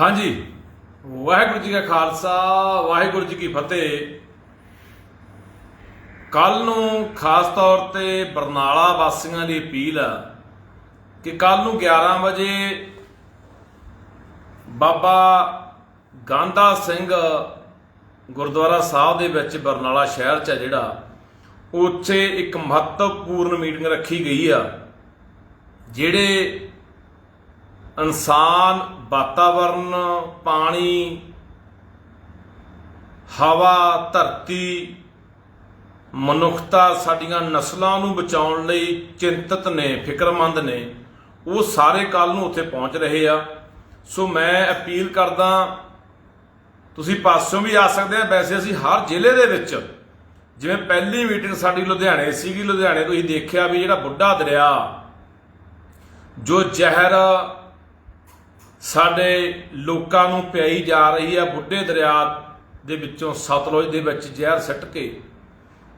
ਹਾਂਜੀ। ਵਾਹਿਗੁਰੂ ਜੀ ਕਾ ਖਾਲਸਾ, ਵਾਹਿਗੁਰੂ ਜੀ ਕੀ ਫਤਿਹ। ਕੱਲ ਨੂੰ ਖਾਸ ਤੌਰ ਤੇ ਬਰਨਾਲਾ ਵਾਸੀਆਂ ਦੀ ਅਪੀਲ ਆ ਕਿ ਕੱਲ ਨੂੰ 11 ਵਜੇ ਬਾਬਾ ਗਾਂਧਾ ਸਿੰਘ ਗੁਰਦੁਆਰਾ ਸਾਹਿਬ ਦੇ ਵਿੱਚ ਬਰਨਾਲਾ ਸ਼ਹਿਰ 'ਚ ਆ ਜਿਹੜਾ, ਉੱਥੇ ਇੱਕ ਮਹੱਤਵਪੂਰਨ ਮੀਟਿੰਗ ਰੱਖੀ ਗਈ ਆ, ਜਿਹੜੇ ਇਨਸਾਨ, ਵਾਤਾਵਰਨ, ਪਾਣੀ, ਹਵਾ, ਧਰਤੀ, ਮਨੁੱਖਤਾ ਸਾਡੀਆਂ ਨਸਲਾਂ ਨੂੰ ਬਚਾਉਣ ਲਈ ਚਿੰਤਤ ਨੇ, ਫਿਕਰਮੰਦ ਨੇ, ਉਹ ਸਾਰੇ ਕੱਲ ਨੂੰ ਉੱਥੇ ਪਹੁੰਚ ਰਹੇ ਆ। ਸੋ ਮੈਂ ਅਪੀਲ ਕਰਦਾ, ਤੁਸੀਂ ਪਾਸੋਂ ਵੀ ਆ ਸਕਦੇ ਆ। ਵੈਸੇ ਅਸੀਂ ਹਰ ਜ਼ਿਲ੍ਹੇ ਦੇ ਵਿੱਚ, ਜਿਵੇਂ ਪਹਿਲੀ ਮੀਟਿੰਗ ਸਾਡੀ ਲੁਧਿਆਣੇ ਸੀਗੀ, ਲੁਧਿਆਣੇ ਤੁਸੀਂ ਦੇਖਿਆ ਵੀ ਜਿਹੜਾ ਬੁੱਢਾ ਦਰਿਆ, ਜੋ ਜ਼ਹਿਰ ਸਾਡੇ ਲੋਕਾਂ ਨੂੰ ਪਿਆਈ ਜਾ ਰਹੀ ਹੈ ਬੁੱਢੇ ਦਰਿਆ ਦੇ ਵਿੱਚੋਂ ਸਤਲੁਜ ਦੇ ਵਿੱਚ ਜ਼ਹਿਰ ਸਿੱਟ ਕੇ।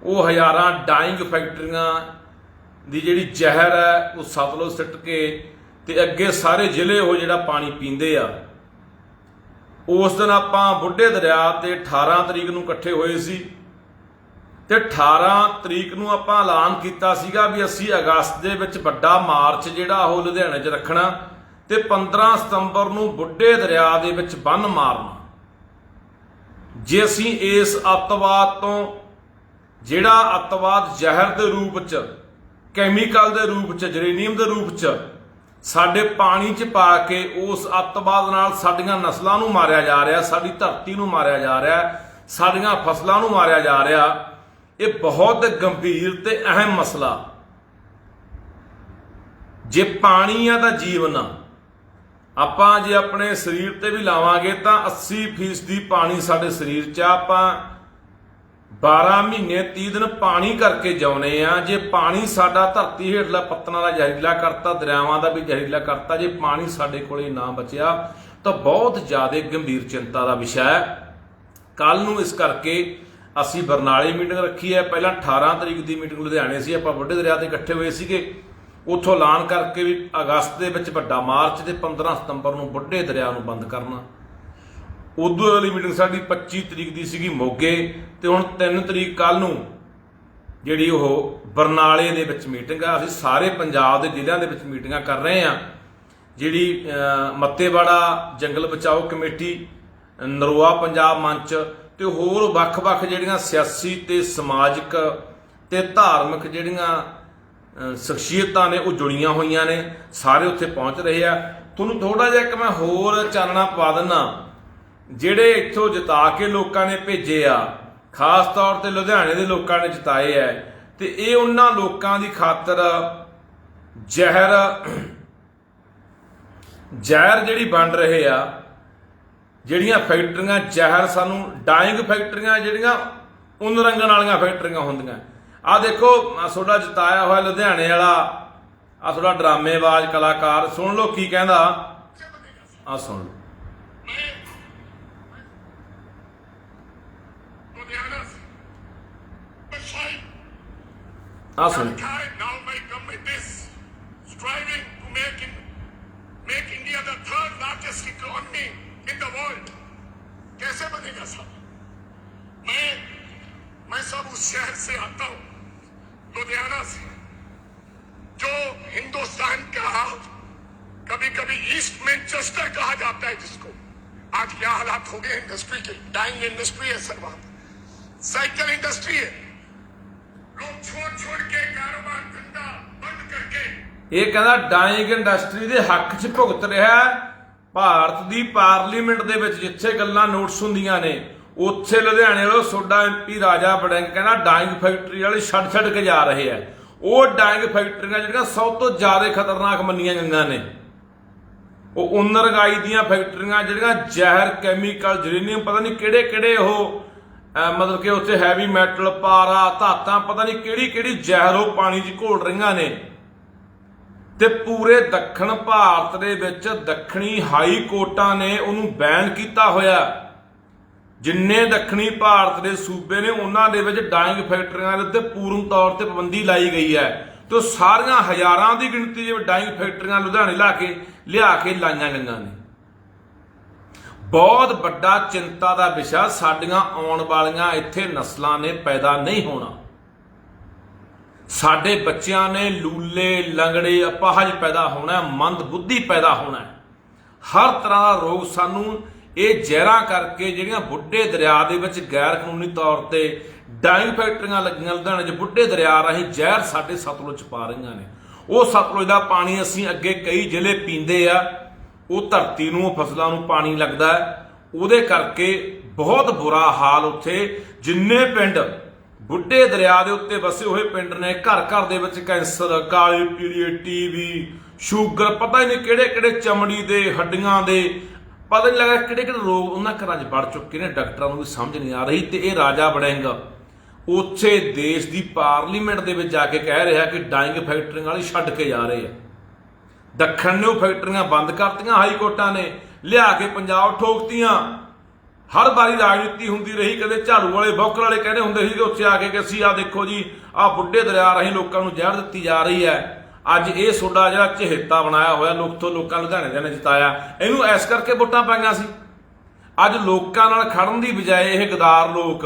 ਉਹ ਹਜ਼ਾਰਾਂ ਡਾਈਂਗ ਫੈਕਟਰੀਆਂ ਦੀ ਜਿਹੜੀ ਜ਼ਹਿਰ ਹੈ, ਉਹ ਸਤਲੁਜ ਸਿੱਟ ਕੇ ਤੇ ਅੱਗੇ ਸਾਰੇ ਜ਼ਿਲ੍ਹੇ ਉਹ ਜਿਹੜਾ ਪਾਣੀ ਪੀਂਦੇ ਆ। ਉਸ ਦਿਨ ਆਪਾਂ ਬੁੱਢੇ ਦਰਿਆ ਤੇ 18 ਤਰੀਕ ਨੂੰ ਇਕੱਠੇ ਹੋਏ ਸੀ ਤੇ 18 ਤਰੀਕ ਨੂੰ ਆਪਾਂ ਐਲਾਨ ਕੀਤਾ ਸੀਗਾ ਵੀ ਅਸੀਂ ਅਗਸਤ ਦੇ ਵਿੱਚ ਵੱਡਾ ਮਾਰਚ ਜਿਹੜਾ ਉਹ ਲੁਧਿਆਣੇ 'ਚ ਰੱਖਣਾ। ਤੇ 15 ਸਤੰਬਰ ਨੂੰ ਬੁੱਢੇ ਦਰਿਆ ਦੇ ਵਿੱਚ ਬੰਨ ਮਾਰਨਾ। ਜੇ ਅਸੀਂ ਇਸ ਅੱਤਵਾਦ ਤੋਂ, ਜਿਹੜਾ ਅੱਤਵਾਦ ਜ਼ਹਿਰ ਦੇ ਰੂਪ 'ਚ, ਕੈਮੀਕਲ ਦੇ ਰੂਪ 'ਚ, ਜਰੇਨੀਅਮ ਦੇ ਰੂਪ 'ਚ, ਸਾਡੇ ਪਾਣੀ 'ਚ ਪਾ ਕੇ ਉਸ ਅੱਤਵਾਦ ਨਾਲ ਸਾਡੀਆਂ ਨਸਲਾਂ ਨੂੰ ਮਾਰਿਆ ਜਾ ਰਿਹਾ, ਸਾਡੀ ਧਰਤੀ ਨੂੰ ਮਾਰਿਆ ਜਾ ਰਿਹਾ, ਸਾਡੀਆਂ ਫਸਲਾਂ ਨੂੰ ਮਾਰਿਆ ਜਾ ਰਿਹਾ, ਇਹ ਬਹੁਤ ਗੰਭੀਰ ਤੇ ਅਹਿਮ ਮਸਲਾ। ਜੇ ਪਾਣੀ ਆ ਤਾਂ ਜੀਵਨ ਆ। ਆਪਾਂ ਜੇ ਆਪਣੇ ਸਰੀਰ ਤੇ ਵੀ ਲਾਵਾਂਗੇ ਤਾਂ 80% ਪਾਣੀ ਸਾਡੇ ਸਰੀਰ 'ਚ ਆ। ਆਪਾਂ 12 ਮਹੀਨੇ 30 ਦਿਨ ਪਾਣੀ ਕਰਕੇ ਜਾਉਨੇ ਆ। ਜੇ ਪਾਣੀ ਸਾਡਾ ਧਰਤੀ ਹੇਠਲਾ ਪੱਤਨਾਂ ਦਾ ਜ਼ਹਿਰੀਲਾ ਕਰਤਾ, ਦਰਿਆਵਾਂ ਦਾ ਵੀ ਜ਼ਹਿਰੀਲਾ ਕਰਤਾ, ਜੇ ਪਾਣੀ ਸਾਡੇ ਕੋਲੇ ਨਾ ਬਚਿਆ, ਤਾਂ ਬਹੁਤ ਜ਼ਿਆਦਾ ਗੰਭੀਰ ਚਿੰਤਾ ਦਾ ਵਿਸ਼ਾ ਹੈ। ਕੱਲ ਨੂੰ ਇਸ ਕਰਕੇ ਅਸੀਂ ਬਰਨਾਲੇ ਮੀਟਿੰਗ ਰੱਖੀ ਹੈ। ਪਹਿਲਾਂ 18 ਤਰੀਕ ਦੀ ਮੀਟਿੰਗ ਲੁਧਿਆਣੇ ਸੀ। ਆਪਾਂ ਵੱਡੇ ਦਰਿਆ ਤੇ ਇਕੱਠੇ ਹੋਏ ਸੀਗੇ। ਉੱਥੋਂ ਐਲਾਨ ਕਰਕੇ ਵੀ ਅਗਸਤ ਦੇ ਵਿੱਚ ਵੱਡਾ ਮਾਰਚ ਤੇ 15 ਸਤੰਬਰ ਨੂੰ ਵੱਡੇ ਦਰਿਆ ਨੂੰ ਬੰਦ ਕਰਨਾ। ਉਦੋਂ ਵਾਲੀ ਮੀਟਿੰਗ ਸਾਡੀ 25 ਤਰੀਕ ਦੀ ਸੀਗੀ ਮੋਗੇ ਤੇ ਹੁਣ 3 ਤਰੀਕ ਕੱਲ ਨੂੰ ਜਿਹੜੀ ਉਹ ਬਰਨਾਲੇ ਦੇ ਵਿੱਚ ਮੀਟਿੰਗ ਆ। ਅਸੀਂ ਸਾਰੇ ਪੰਜਾਬ ਦੇ ਜ਼ਿਲ੍ਹਿਆਂ ਦੇ ਵਿੱਚ ਮੀਟਿੰਗਾਂ ਕਰ ਰਹੇ ਆ ਜਿਹੜੀ ਮੱਤੇਵਾੜਾ, ਜੰਗਲ ਬਚਾਓ ਕਮੇਟੀ, ਨਰੋਆ ਪੰਜਾਬ ਮੰਚ ਤੇ ਹੋਰ ਵੱਖ-ਵੱਖ ਜਿਹੜੀਆਂ ਸਿਆਸੀ ਤੇ ਸਮਾਜਿਕ ਤੇ ਧਾਰਮਿਕ ਜਿਹੜੀਆਂ ਸ਼ਖਸੀਅਤਾਂ ਨੇ, ਉਹ ਜੁੜੀਆਂ ਹੋਈਆਂ ਨੇ, ਸਾਰੇ ਉੱਥੇ ਪਹੁੰਚ ਰਹੇ ਆ। ਤੁਹਾਨੂੰ ਥੋੜਾ ਜਿਹਾ ਇੱਕ ਮੈਂ ਹੋਰ ਚਾਨਣਾ ਪਾ ਦਿੰਨਾ ਜਿਹੜੇ ਇੱਥੋਂ ਜਿਤਾ ਕੇ ਲੋਕਾਂ ਨੇ ਭੇਜੇ ਆ, ਖਾਸ ਤੌਰ ਤੇ ਲੁਧਿਆਣੇ ਦੇ ਲੋਕਾਂ ਨੇ ਜਿਤਾਏ ਐ ਤੇ ਇਹ ਉਹਨਾਂ ਲੋਕਾਂ ਦੀ ਖਾਤਰ ਜ਼ਹਿਰ ਜ਼ਹਿਰ ਜਿਹੜੀ ਬਣ ਰਹੇ ਆ, ਜਿਹੜੀਆਂ ਫੈਕਟਰੀਆਂ ਜ਼ਹਿਰ ਸਾਨੂੰ ਡਾਇੰਗ ਫੈਕਟਰੀਆਂ ਜਿਹੜੀਆਂ, ਉਨ ਰੰਗਣ ਵਾਲੀਆਂ ਫੈਕਟਰੀਆਂ ਹੁੰਦੀਆਂ। ਆ ਦੇਖੋ ਆਹ ਤੁਹਾਡਾ ਜਿਤਾਇਆ ਹੋਇਆ ਲੁਧਿਆਣੇ ਵਾਲਾ ਆ ਤੁਹਾਡਾ ਡਰਾਮੇਬਾਜ਼ ਕਲਾਕਾਰ ਸੁਣ ਲਓ ਕੀ ਕਹਿੰਦਾ ਆ ਸੁਣ ਲਓ लुधियाना से but fine. ਆ ਸੁਣ Mankind now may come with this, striving to make in, make India the third largest economy in the world. कैसे बनेगा साहब मैं मैं सब उस शहर से आता हूं लुधियाना से जो हिंदुस्तान का कभी कभी ईस्ट मैनचेस्टर कहा जाता है जिसको आज क्या हालात हो गए इंडस्ट्री के डाइंग इंडस्ट्री है सर वहां पे। साइकिल इंडस्ट्री है लोग छोड़ छोड़ के कारोबार धंधा बंद करके ਇਹ ਕਹਿੰਦਾ ਡਾਈਂਗ ਇੰਡਸਟਰੀ ਦੇ ਹੱਕ 'ਚ ਭੁਗਤ ਰਿਹਾ ਹੈ। ਭਾਰਤ ਦੀ ਪਾਰਲੀਮੈਂਟ ਦੇ ਵਿੱਚ ਜਿੱਥੇ ਗੱਲਾਂ ਨੋਟਸ ਹੁੰਦੀਆਂ ਨੇ ਉੱਥੇ ਲੁਧਿਆਣੇ ਵਾਲੋ ਸੋਡਾ ਐਮਪੀ ਰਾਜਾ ਬੜਿੰਗ ਕਹਿੰਦਾ ਡਾਈਂਗ ਫੈਕਟਰੀ ਵਾਲੇ ਛੱਡ ਛੱਡ ਕੇ ਜਾ ਰਹੇ ਆ। ਉਹ ਡਾਈਂਗ ਫੈਕਟਰੀਆਂ ਜਿਹੜੀਆਂ ਸਭ ਤੋਂ ਜ਼ਿਆਦਾ ਖਤਰਨਾਕ ਮੰਨੀਆਂ ਗਈਆਂ ਨੇ। ਉਹ ਉਨਰਗਾਈ ਦੀਆਂ ਫੈਕਟਰੀਆਂ ਜਿਹੜੀਆਂ ਜ਼ਹਿਰ, ਕੈਮੀਕਲ, ਜਰੇਨੀਅਮ, ਪਤਾ ਨਹੀਂ ਕਿਹੜੇ ਕਿਹੜੇ ਉਹ ਮਤਲਬ ਕਿ ਉੱਥੇ ਹੈਵੀ ਮੈਟਲ ਪਾਰਾ, ਧਾਤਾਂ, ਪਤਾ ਨਹੀਂ ਕਿਹੜੀ ਕਿਹੜੀ ਜ਼ਹਿਰ ਉਹ ਪਾਣੀ 'ਚ ਘੋਲ ਰਹੀਆਂ ਨੇ। ਤੇ ਪੂਰੇ ਦੱਖਣ ਭਾਰਤ ਦੇ ਵਿੱਚ ਦੱਖਣੀ ਹਾਈ ਕੋਰਟਾਂ ਨੇ ਉਹਨੂੰ ਬੈਨ ਕੀਤਾ ਹੋਇਆ। ਜਿੰਨੇ ਦੱਖਣੀ ਭਾਰਤ ਦੇ ਸੂਬੇ ਨੇ, ਉਹਨਾਂ ਦੇ ਵਿੱਚ ਡਾਈਂਗ ਫੈਕਟਰੀਆਂ ਦੇ ਉੱਤੇ ਪੂਰਨ ਤੌਰ ਤੇ ਪਾਬੰਦੀ ਲਾਈ ਗਈ ਹੈ। ਤੇ ਉਹ ਸਾਰੀਆਂ ਹਜ਼ਾਰਾਂ ਦੀ ਗਿਣਤੀ ਦੇ ਵਿੱਚ ਡਾਈਂਗ ਫੈਕਟਰੀਆਂ ਲੁਧਿਆਣੇ ਲਾ ਕੇ, ਲਿਆ ਕੇ ਲਾਈਆਂ ਗਈਆਂ ਨੇ। ਬਹੁਤ ਵੱਡਾ ਚਿੰਤਾ ਦਾ ਵਿਸ਼ਾ ਸਾਡੀਆਂ ਆਉਣ ਵਾਲੀਆਂ ਇੱਥੇ ਨਸਲਾਂ ਨੇ ਪੈਦਾ ਨਹੀਂ ਹੋਣਾ। ਸਾਡੇ ਬੱਚਿਆਂ ਨੇ ਲੂਲੇ, ਲੰਗੜੇ, ਅਪਾਹਜ ਪੈਦਾ ਹੋਣਾ ਮੰਦ ਬੁੱਧੀ ਪੈਦਾ ਹੋਣਾ ਹਰ ਤਰ੍ਹਾਂ ਦਾ ਰੋਗ ਸਾਨੂੰ ਇਹ ਜ਼ਹਿਰਾਂ ਕਰਕੇ ਜਿਹੜੀਆਂ ਬੁੱਢੇ ਦਰਿਆ ਦੇ ਵਿੱਚ ਗੈਰ ਕਾਨੂੰਨੀ ਤੌਰ ਤੇ ਡਾਈਂਗ ਫੈਕਟਰੀਆਂ ਲੱਗੀਆਂ ਲੁਧਿਆਣੇ 'ਚ ਬੁੱਢੇ ਦਰਿਆ ਰਾਹੀਂ ਜ਼ਹਿਰ ਸਾਡੇ ਸਤਲੁਜ ਪਾ ਰਹੀਆਂ ਨੇ। ਉਹ ਸਤਲੁਜ ਦਾ ਪਾਣੀ ਅਸੀਂ ਅੱਗੇ ਕਈ ਜ਼ਿਲ੍ਹੇ ਪੀਂਦੇ ਆ, ਉਹ ਧਰਤੀ ਨੂੰ ਫਸਲਾਂ ਨੂੰ ਪਾਣੀ ਲੱਗਦਾ ਉਹਦੇ ਕਰਕੇ ਬਹੁਤ ਬੁਰਾ ਹਾਲ ਉੱਥੇ, ਜਿੰਨੇ ਪਿੰਡ ਬੁੱਢੇ ਦਰਿਆ ਦੇ ਉੱਤੇ ਵਸੇ ਹੋਏ ਪਿੰਡ ਨੇ, ਘਰ ਘਰ ਦੇ ਵਿੱਚ ਕੈਂਸਰ, ਕਾਲੀ ਪੀਲੀਏ ਟੀਵੀ, ਸ਼ੂਗਰ, ਪਤਾ ਹੀ ਨਹੀਂ ਕਿਹੜੇ ਕਿਹੜੇ ਚਮੜੀ ਦੇ ਹੱਡੀਆਂ ਦੇ ਪਤਾ ਨਹੀਂ ਲੱਗਾ ਕਿਹੜੇ ਕਿਹੜੇ ਰੋਗ ਉਹਨਾਂ ਘਰਾਂ 'ਚ ਵੜ ਚੁੱਕੇ ਨੇ, ਡਾਕਟਰਾਂ ਨੂੰ ਵੀ ਸਮਝ ਨਹੀਂ ਆ ਰਹੀ ਤੇ ਇਹ ਰਾਜਾ ਬਣੇਗਾ। ਉੱਥੇ ਦੇਸ਼ ਦੀ ਪਾਰਲੀਮੈਂਟ ਦੇ ਵਿੱਚ ਜਾ ਕੇ ਕਹਿ ਰਿਹਾ ਕਿ ਡਾਈਂਗ ਫੈਕਟਰੀਆਂ ਵਾਲੀ ਛੱਡ ਕੇ ਜਾ ਰਹੇ ਆ। ਦੱਖਣ ਨੇ ਉਹ ਫੈਕਟਰੀਆਂ ਬੰਦ ਕਰਤੀਆਂ ਹਾਈ ਕੋਰਟਾਂ ਨੇ, ਲਿਆ ਕੇ ਪੰਜਾਬ ਠੋਕਤੀਆਂ। ਹਰ ਵਾਰੀ ਰਾਜਨੀਤੀ ਹੁੰਦੀ ਰਹੀ, ਕਦੇ ਝਾੜੂ ਵਾਲੇ, ਬੌਕਰ ਵਾਲੇ ਕਹਿੰਦੇ ਹੁੰਦੇ ਸੀ ਕਿ ਉੱਥੇ ਆ ਕੇ ਕਿ ਅਸੀਂ ਆ ਦੇਖੋ ਜੀ ਆ ਬੁੱਢੇ ਦਰਿਆ ਰਾਹੀਂ ਲੋਕਾਂ ਨੂੰ ਜ਼ਹਿਰ ਦਿੱਤੀ ਜਾ ਰਹੀ ਹੈ। ਅੱਜ ਇਹ ਸੋਡਾ ਜਿਹੜਾ ਚਹੇਤਾ ਬਣਾਇਆ ਹੋਇਆ, ਲੋਕ ਤੋਂ ਲੋਕਾਂ ਲੁਧਿਆਣੇ ਦੇ ਨੇ ਜਿਤਾਇਆ, ਇਹਨੂੰ ਐਸ ਕਰਕੇ ਵੋਟਾਂ ਪਾਈਆਂ ਸੀ। ਅੱਜ ਲੋਕਾਂ ਨਾਲ ਖੜਨ ਦੀ ਬਜਾਏ ਇਹ ਗਦਾਰ ਲੋਕ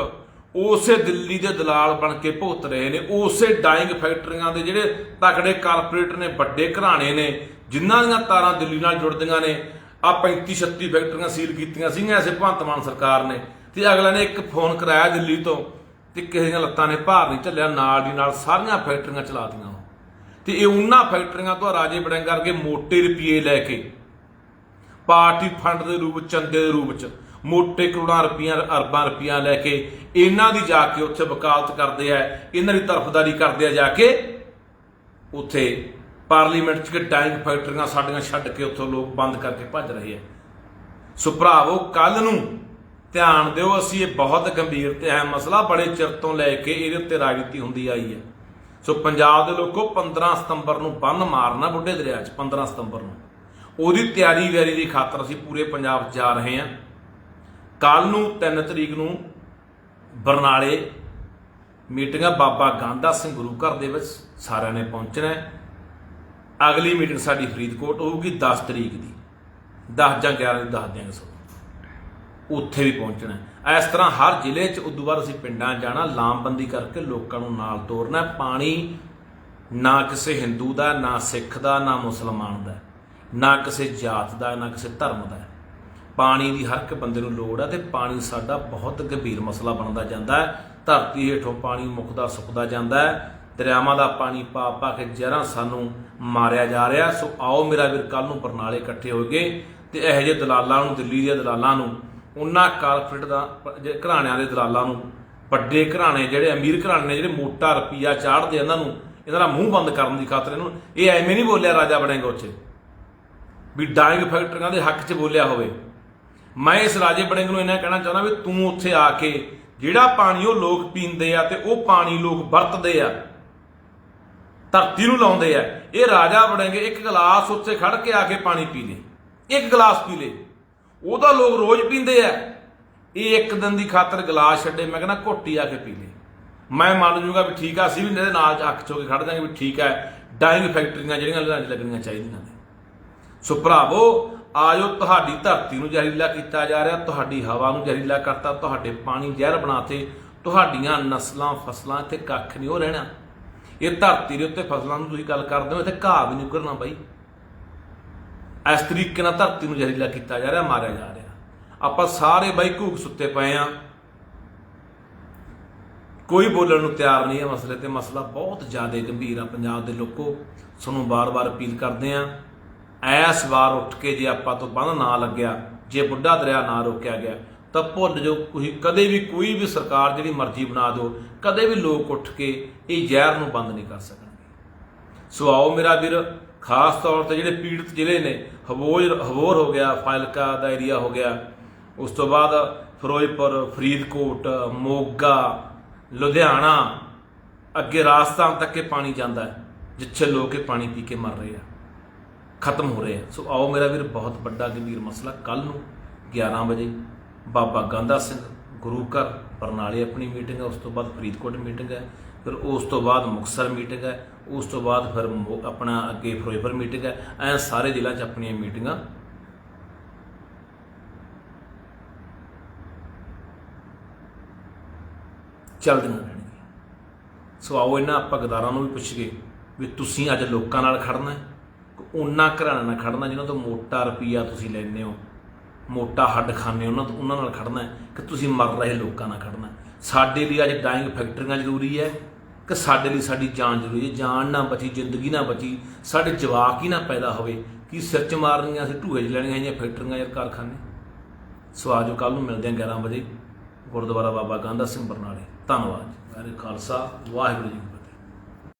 ਉਸੇ ਦਿੱਲੀ ਦੇ ਦਲਾਲ ਬਣ ਕੇ ਭੁਗਤ ਰਹੇ ਨੇ, ਉਸੇ ਡਾਈਂਗ ਫੈਕਟਰੀਆਂ ਦੇ ਜਿਹੜੇ ਤਕੜੇ ਕਾਰਪੋਰੇਟ ਨੇ, ਵੱਡੇ ਘਰਾਣੇ ਨੇ, ਜਿਨ੍ਹਾਂ ਦੀਆਂ ਤਾਰਾਂ ਦਿੱਲੀ ਨਾਲ ਜੁੜਦੀਆਂ ਨੇ ਆ 35 36 ਫੈਕਟਰੀਆਂ ਸੀਲ ਕੀਤੀਆਂ ਸੀਗੀਆਂ ਐਸੇ ਭਗਵੰਤ ਮਾਨ ਸਰਕਾਰ ਨੇ। ਤੇ ਅਗਲੇ ਨੇ ਇੱਕ ਫੋਨ ਕਰਾਇਆ ਦਿੱਲੀ ਤੋਂ, ਤੇ ਕਿਸੇ ਦੀਆਂ ਲੱਤਾਂ ਨੇ, ਭਾਰ ਨਹੀਂ ਝੱਲਿਆ, ਨਾਲ ਦੀ ਨਾਲ ਸਾਰੀਆਂ ਫੈਕਟਰੀਆਂ ਚਲਾ ਚਲਾਤੀਆਂ ਤੇ ਇਹ ਉਹਨਾਂ ਫੈਕਟਰੀਆਂ ਤੋਂ ਰਾਜੇ ਬੜਿੰਗ ਕਰਕੇ ਮੋਟੇ ਰੁਪਏ ਲੈ ਕੇ, ਪਾਰਟੀ ਫੰਡ ਦੇ ਰੂਪ ਵਿੱਚ ਚੰਦੇ ਦੇ ਰੂਪ 'ਚ, ਮੋਟੇ ਕਰੋੜਾਂ ਰੁਪਈਆਂ, ਅਰਬਾਂ ਰੁਪਈਆਂ ਲੈ ਕੇ ਇਹਨਾਂ ਦੀ ਜਾ ਕੇ ਉੱਥੇ ਵਕਾਲਤ ਕਰਦੇ ਆ, ਇਹਨਾਂ ਦੀ ਤਰਫਦਾਰੀ ਕਰਦੇ ਆ ਜਾ ਕੇ ਉੱਥੇ ਪਾਰਲੀਮੈਂਟ 'ਚ ਕਿ ਡਾਈਂਗ ਫੈਕਟਰੀਆਂ ਸਾਡੀਆਂ ਛੱਡ ਕੇ ਉੱਥੋਂ ਲੋਕ ਬੰਦ ਕਰਕੇ ਭੱਜ ਰਹੇ ਆ। ਸੋ ਭਰਾਵੋ ਕੱਲ ਨੂੰ ਧਿਆਨ ਦਿਓ, ਅਸੀਂ ਇਹ ਬਹੁਤ ਗੰਭੀਰ ਤੇ ਅਹਿਮ ਮਸਲਾ ਬੜੇ ਚਿਰ ਤੋਂ ਲੈ ਕੇ ਇਹਦੇ ਉੱਤੇ ਰਾਜਨੀਤੀ ਹੁੰਦੀ ਆਈ ਹੈ। ਸੋ ਪੰਜਾਬ ਦੇ ਲੋਕੋ 15 ਸਤੰਬਰ ਨੂੰ ਬੰਨ ਮਾਰਨਾ ਬੁੱਢੇ ਦਰਿਆ 'ਚ 15 ਸਤੰਬਰ ਨੂੰ। ਉਹਦੀ ਤਿਆਰੀ ਵੈਰੀ ਦੀ ਖਾਤਰ ਅਸੀਂ ਪੂਰੇ ਪੰਜਾਬ 'ਚ ਜਾ ਰਹੇ ਹਾਂ। ਕੱਲ ਨੂੰ 3 ਤਰੀਕ ਨੂੰ ਬਰਨਾਲੇ ਮੀਟਿੰਗਾਂ ਬਾਬਾ ਗਾਂਧਾ ਸਿੰਘ ਗੁਰੂ ਘਰ ਦੇ ਵਿੱਚ ਸਾਰਿਆਂ ਨੇ ਪਹੁੰਚਣਾ ਹੈ। ਅਗਲੀ ਮੀਟਿੰਗ ਸਾਡੀ ਫਰੀਦਕੋਟ ਹੋਊਗੀ 10 ਤਰੀਕ ਦੀ। 10 ਜਾਂ 11 ਦੀ, ਦੱਸ ਦਿਆਂਗੇ ਸੋ ਉੱਥੇ ਵੀ ਪਹੁੰਚਣਾ ਇਸ ਤਰ੍ਹਾਂ ਹਰ ਜ਼ਿਲ੍ਹੇ 'ਚ ਉਦੋਂ ਬਾਅਦ ਅਸੀਂ ਪਿੰਡਾਂ ਜਾਣਾ, ਲਾਮਬੰਦੀ ਕਰਕੇ ਲੋਕਾਂ ਨੂੰ ਨਾਲ ਤੋਰਨਾ ਪਾਣੀ ਨਾ ਕਿਸੇ ਹਿੰਦੂ ਦਾ, ਨਾ ਸਿੱਖ ਦਾ, ਨਾ ਮੁਸਲਮਾਨ ਦਾ ਨਾ ਕਿਸੇ ਜਾਤ ਦਾ, ਨਾ ਕਿਸੇ ਧਰਮ ਦਾ ਪਾਣੀ ਦੀ ਹਰ ਇੱਕ ਬੰਦੇ ਨੂੰ ਲੋੜ ਹੈ ਤੇ ਪਾਣੀ ਸਾਡਾ ਬਹੁਤ ਗੰਭੀਰ ਮਸਲਾ ਬਣਦਾ ਜਾਂਦਾ ਹੈ। ਧਰਤੀ ਹੇਠੋਂ ਪਾਣੀ ਮੁੱਕਦਾ ਸੁੱਕਦਾ ਜਾਂਦਾ ਹੈ। ਦਰਿਆਵਾਂ ਦਾ ਪਾਣੀ ਪਾ ਪਾ ਕੇ ਜ਼ਹਿਰਾਂ ਸਾਨੂੰ ਮਾਰਿਆ ਜਾ ਰਿਹਾ ਸੋ ਆਓ ਮੇਰਾ ਵੀਰ ਕੱਲ ਨੂੰ ਬਰਨਾਲੇ ਇਕੱਠੇ ਹੋਗੇ ਤੇ ਇਹੋ ਜਿਹੇ ਦਲਾਲਾਂ ਨੂੰ, ਦਿੱਲੀ ਦੇ ਦਲਾਲਾਂ ਨੂੰ ਉਹਨਾਂ ਕਾਰਪੋਰੇਟ ਦਾ ਜਿਹੜੇ ਘਰਾਣਿਆਂ ਦੇ ਦਲਾਲਾਂ ਨੂੰ, ਵੱਡੇ ਘਰਾਣੇ ਜਿਹੜੇ, ਅਮੀਰ ਘਰਾਣੇ ਨੇ ਜਿਹੜੇ ਮੋਟਾ ਰੁਪਈਆ ਚਾੜਦੇ ਇਹਨਾਂ ਨੂੰ, ਇਹਨਾਂ ਦਾ ਮੂੰਹ ਬੰਦ ਕਰਨ ਦੀ ਖਾਤਰ ਇਹਨੂੰ ਇਹ ਐਵੇਂ ਨਹੀਂ ਬੋਲਿਆ ਰਾਜਾ ਬਣੇਗਾ ਉੱਥੇ। ਵੀ ਡਾਇੰਗ ਫੈਕਟਰੀਆਂ ਦੇ ਹੱਕ 'ਚ ਬੋਲਿਆ ਹੋਵੇ। ਮੈਂ ਇਸ ਰਾਜੇ ਬੜਿੰਗ ਨੂੰ ਇਹਨਾਂ ਕਹਿਣਾ ਚਾਹੁੰਦਾ ਵੀ ਤੂੰ ਉੱਥੇ ਆ ਕੇ ਜਿਹੜਾ ਪਾਣੀ ਉਹ ਲੋਕ ਪੀਂਦੇ ਆ ਤੇ ਉਹ ਪਾਣੀ ਲੋਕ ਵਰਤਦੇ ਆ, ਧਰਤੀ ਨੂੰ ਲਾਉਂਦੇ ਆ, ਇਹ ਰਾਜਾ ਬੜਿੰਗ ਇੱਕ ਗਲਾਸ ਉੱਥੇ ਖੜ ਕੇ ਆ ਕੇ ਪਾਣੀ ਪੀ ਲੇ, ਇੱਕ ਗਲਾਸ ਪੀ ਲੇ। ਉਹ ਤਾਂ ਲੋਕ ਰੋਜ਼ ਪੀਂਦੇ ਆ। ਇਹ ਇੱਕ ਦਿਨ ਦੀ ਖਾਤਰ ਗਲਾਸ ਛੱਡੇ, ਮੈਂ ਕਹਿੰਦਾ ਘੋਟੀ ਆ ਕੇ ਪੀ ਲੇ ਮੈਂ ਮੰਨ ਜੂਗਾ ਵੀ ਠੀਕ ਆ, ਅਸੀਂ ਵੀ ਇਹਦੇ ਨਾਲ ਅੱਖ ਚੋ ਕੇ ਖੜ ਜਾਾਂਗੇ ਵੀ ਠੀਕ ਹੈ ਡਾਈਂਗ ਫੈਕਟਰੀਆਂ ਜਿਹੜੀਆਂ ਲੁਧਿਆਣੇ 'ਚ ਲੱਗਣੀਆਂ ਚਾਹੀਦੀਆਂ ਨੇ। ਸੋ ਭਰਾਵੋ, ਆਜੋ, ਤੁਹਾਡੀ ਧਰਤੀ ਨੂੰ ਜ਼ਹਿਰੀਲਾ ਕੀਤਾ ਜਾ ਰਿਹਾ, ਤੁਹਾਡੀ ਹਵਾ ਨੂੰ ਜ਼ਹਿਰੀਲਾ ਕਰਤਾ, ਤੁਹਾਡੇ ਪਾਣੀ ਜ਼ਹਿਰ ਬਣਾਤੇ, ਤੁਹਾਡੀਆਂ ਨਸਲਾਂ, ਫਸਲਾਂ ਇੱਥੇ ਕੱਖ ਨਹੀਂ ਹੋ ਰਹਿਣਾ। ਇਹ ਧਰਤੀ ਦੇ ਉੱਤੇ ਫਸਲਾਂ ਨੂੰ ਤੁਸੀਂ ਗੱਲ ਕਰਦੇ ਹੋ, ਇੱਥੇ ਘਾਹ ਵੀ ਨਹੀਂ ਉਗਰਨਾ ਬਾਈ। ਇਸ ਤਰੀਕੇ ਨਾਲ ਧਰਤੀ ਨੂੰ ਜ਼ਹਿਰੀਲਾ ਕੀਤਾ ਜਾ ਰਿਹਾ, ਮਾਰਿਆ ਜਾ ਰਿਹਾ। ਆਪਾਂ ਸਾਰੇ ਬਾਈ ਘੂਕ ਸੁੱਤੇ ਪਏ ਆ। ਕੋਈ ਬੋਲਣ ਨੂੰ ਤਿਆਰ ਨਹੀਂ ਹੈ ਮਸਲੇ ਤੇ। ਮਸਲਾ ਬਹੁਤ ਜ਼ਿਆਦਾ ਗੰਭੀਰ ਆ ਪੰਜਾਬ ਦੇ ਲੋਕੋ। ਤੁਹਾਨੂੰ ਬਾਰ-ਬਾਰ ਅਪੀਲ ਕਰਦੇ ਆ। ਐਸ ਵਾਰ ਉੱਠ ਕੇ ਜੇ ਆਪਾਂ ਤੋਂ ਬੰਦ ਨਾ ਲੱਗਿਆ, ਜੇ ਬੁੱਢਾ ਦਰਿਆ ਨਾ ਰੋਕਿਆ ਗਿਆ, ਤਾਂ ਭੁੱਲ ਜੋ ਤੁਸੀਂ ਕਦੇ ਵੀ ਕੋਈ ਵੀ ਸਰਕਾਰ ਜਿਹੜੀ ਮਰਜ਼ੀ ਬਣਾ ਦਿਓ, ਕਦੇ ਵੀ ਲੋਕ ਉੱਠ ਕੇ ਇਹ ਜ਼ਹਿਰ ਨੂੰ ਬੰਦ ਨਹੀਂ ਕਰ ਸਕਣਗੇ। ਸੋ ਆਓ ਮੇਰਾ ਵੀਰ ਖਾਸ ਤੌਰ ਤੇ ਜਿਹੜੇ ਪੀੜਤ ਜ਼ਿਲ੍ਹੇ ਨੇ ਹਵੋਰ ਹਵੋਰ ਹੋ ਗਿਆ ਫਾਇਲਕਾ ਦਾ ਏਰੀਆ ਹੋ ਗਿਆ। ਉਸ ਤੋਂ ਬਾਅਦ ਫਿਰੋਜ਼ਪੁਰ, ਫਰੀਦਕੋਟ, ਮੋਗਾ, ਲੁਧਿਆਣਾ, ਅੱਗੇ ਰਾਜਸਥਾਨ ਤੱਕ ਇਹ ਪਾਣੀ ਜਾਂਦਾ ਹੈ, ਜਿੱਥੇ ਲੋਕ ਇਹ ਪਾਣੀ ਪੀ ਕੇ ਮਰ ਰਹੇ ਆ। ਖਤਮ ਹੋ ਰਹੇ ਆ। ਸੋ ਆਓ ਮੇਰਾ ਵੀਰ, ਬਹੁਤ ਵੱਡਾ ਗੰਭੀਰ ਮਸਲਾ ਕੱਲ ਨੂੰ 11 ਵਜੇ। ਬਾਬਾ ਗਾਂਧਾ ਸਿੰਘ ਗੁਰੂ ਘਰ, ਬਰਨਾਲੇ ਆਪਣੀ ਮੀਟਿੰਗ ਹੈ, ਉਸ ਤੋਂ ਬਾਅਦ ਫਰੀਦਕੋਟ ਮੀਟਿੰਗ ਹੈ, ਫਿਰ ਉਸ ਤੋਂ ਬਾਅਦ ਮੁਕਤਸਰ ਮੀਟਿੰਗ ਹੈ ਉਸ ਤੋਂ ਬਾਅਦ ਫਿਰ ਮੋ- ਆਪਣਾ ਅੱਗੇ ਫਿਰੋਜ਼ਪੁਰ ਮੀਟਿੰਗ ਹੈ। ਐ ਸਾਰੇ ਜ਼ਿਲ੍ਹਾ 'ਚ ਆਪਣੀਆਂ ਮੀਟਿੰਗਾਂ ਚੱਲਦੀਆਂ ਰਹਿਣਗੀਆਂ। ਸੋ ਆਓ ਇਹਨਾਂ ਆਪਾਂ ਗਦਾਰਾਂ ਨੂੰ ਵੀ ਪੁੱਛ ਪੁੱਛੀਏ ਵੀ ਤੁਸੀਂ ਅੱਜ ਲੋਕਾਂ ਨਾਲ ਖੜਨਾ ਹੈ। ਉਹਨਾਂ ਘਰਾਣਿਆਂ ਨਾਲ ਖੜਨਾ ਜਿਨ੍ਹਾਂ ਤੋਂ ਮੋਟਾ ਰੁਪਈਆ ਤੁਸੀਂ ਲੈਂਦੇ ਹੋ। ਮੋਟਾ ਹੱਡ ਖਾਂਦੇ ਹੋ, ਉਹਨਾਂ ਤੋਂ ਉਹਨਾਂ ਨਾਲ ਖੜਨਾ ਹੈ ਕਿ ਤੁਸੀਂ ਮਰ ਰਹੇ ਲੋਕਾਂ ਨਾਲ ਖੜਨਾ ਸਾਡੇ ਲਈ ਅੱਜ ਡਾਈਂਗ ਫੈਕਟਰੀਆਂ ਜ਼ਰੂਰੀ ਹੈ। ਕਿ ਸਾਡੇ ਲਈ ਸਾਡੀ ਜਾਨ ਜ਼ਰੂਰੀ ਹੈ। ਜਾਨ ਨਾ ਬਚੀ, ਜ਼ਿੰਦਗੀ ਨਾ ਬਚੀ, ਸਾਡੇ ਜਵਾਕ ਹੀ ਨਾ ਪੈਦਾ ਹੋਵੇ। ਕੀ ਸਿਰ ਚ ਮਾਰਨੀਆਂ ਅਸੀਂ ਢੂਏ ਚ ਲੈਣੀਆਂ ਜਾਂ ਫੈਕਟਰੀਆਂ ਜਾਂ ਕਾਰਖਾਨੇ? ਸੋ ਆਜੋ ਕੱਲ ਨੂੰ ਮਿਲਦੇ ਹਾਂ 11 ਵਜੇ, ਗੁਰਦੁਆਰਾ ਬਾਬਾ ਗਾਂਧਾ ਸਿੰਘ ਬਰਨਾਲੇ। ਧੰਨਵਾਦ। ਜੀ। ਵਾਹਿਗੁਰੂ ਖਾਲਸਾ, ਵਾਹਿਗੁਰੂ ਜੀ